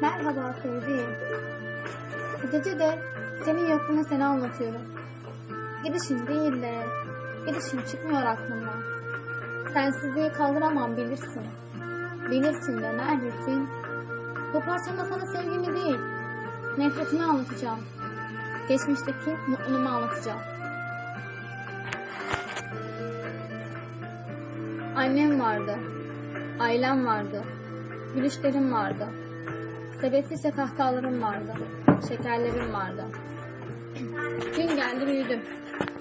Merhaba sevdiğim. Bu gece de senin yokluğuna seni anlatıyorum. Gidişin değil de gidişin çıkmıyor aklımdan. Sensizliği kaldıramam bilirsin. Bilirsin de neredesin? Bu parçamda sana sevgimi değil, nefretimi anlatacağım. Geçmişteki mutluluğumu anlatacağım. Annem vardı, ailem vardı, gülüşlerim vardı. Sebepsizce kahkahalarım vardı, şekerlerim vardı. Gün geldi büyüdüm.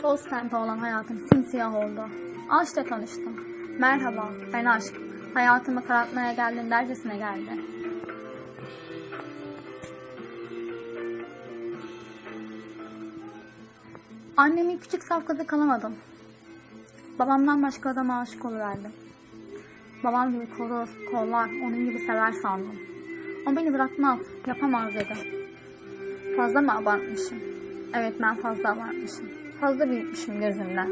Toz pembe olan hayatım simsiyah oldu. Aşkla tanıştım. Merhaba, ben aşk. Hayatımı karartmaya geldin dercesine geldi. Annemin küçük saf kızı kalamadım. Babamdan başka adama aşık oluverdim. Babam gibi korur, kollar, onun gibi sever sandım. O beni bırakmaz, yapamaz dedi. Fazla mı abartmışım? Evet ben fazla abartmışım. Fazla büyütmüşüm gözümden.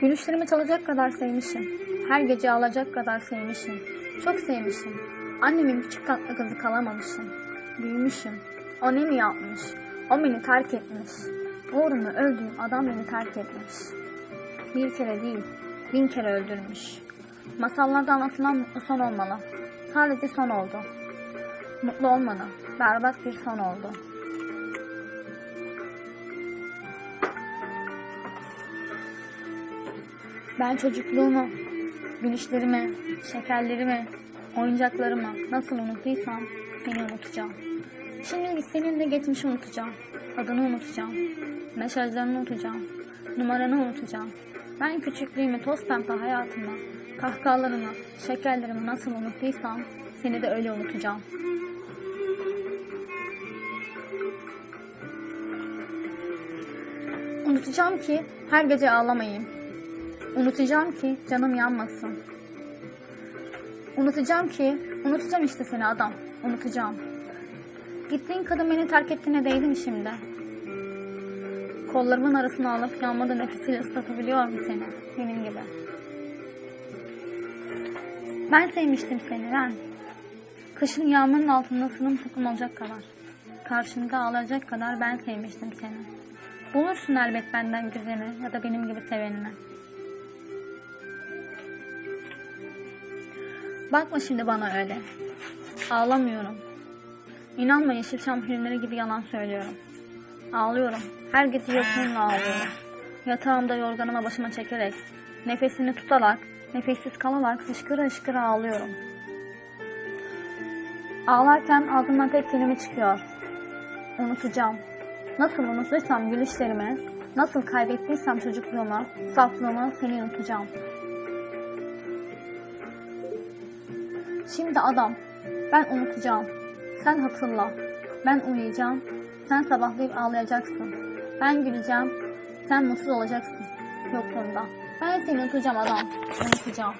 Gülüşlerimi çalacak kadar sevmişim. Her gece ağlayacak kadar sevmişim. Çok sevmişim. Annemin küçük tatlı kızı kalamamışım. Büyümüşüm. O ne mi yapmış? O beni terk etmiş. Uğruna öldüğüm adam beni terk etmiş. Bir kere değil, bin kere öldürmüş. Masallarda anlatılan mutlu son olmalı. Sadece son oldu. Mutlu olmadı. Berbat bir son oldu. Ben çocukluğumu, gülüşlerimi, şekerlerimi, oyuncaklarımı nasıl unuttuysam seni unutacağım. Şimdi senin de geçmişi unutacağım. Adını unutacağım. Mesajlarını unutacağım. Numaranı unutacağım. Ben küçüklüğümü, toz pembe hayatımı, kahkahalarımı, şekerlerimi nasıl unuttuysam seni de öyle unutacağım. Unutacağım ki her gece ağlamayayım. Unutacağım ki canım yanmasın. Unutacağım ki, unutacağım işte seni adam. Unutacağım. Gittiğin kadın beni terk ettiğine değdi mi şimdi? Kollarımın arasına alıp yanmadan nefesiyle ıslatabiliyor mu seni? Benim gibi. Ben sevmiştim seni ben. Kışın yağmurun altında sırılsıklam olacak kadar. Karşımda ağlayacak kadar ben sevmiştim seni. Bulursun elbet benden güzeni ya da benim gibi sevenini. Bakma şimdi bana öyle. Ağlamıyorum. İnanma Yeşilçam filmleri gibi yalan söylüyorum. Ağlıyorum. Her gece yokluğumla ağlıyorum. Yatağımda yorganıma başıma çekerek, nefesini tutarak, nefessiz kalarak hışkıra hışkıra ağlıyorum. Ağlarken ağzımdan tek kelime çıkıyor. Unutacağım. Nasıl unuttuysam gülüşlerimi, nasıl kaybettiysem çocukluğumu, saflığımı seni unutacağım. Şimdi adam, ben unutacağım. Sen hatırla. Ben uyuyacağım. Sen sabahlayıp ağlayacaksın. Ben güleceğim. Sen mutsuz olacaksın. Yokluğunda. Ben seni unutacağım adam. Unutacağım.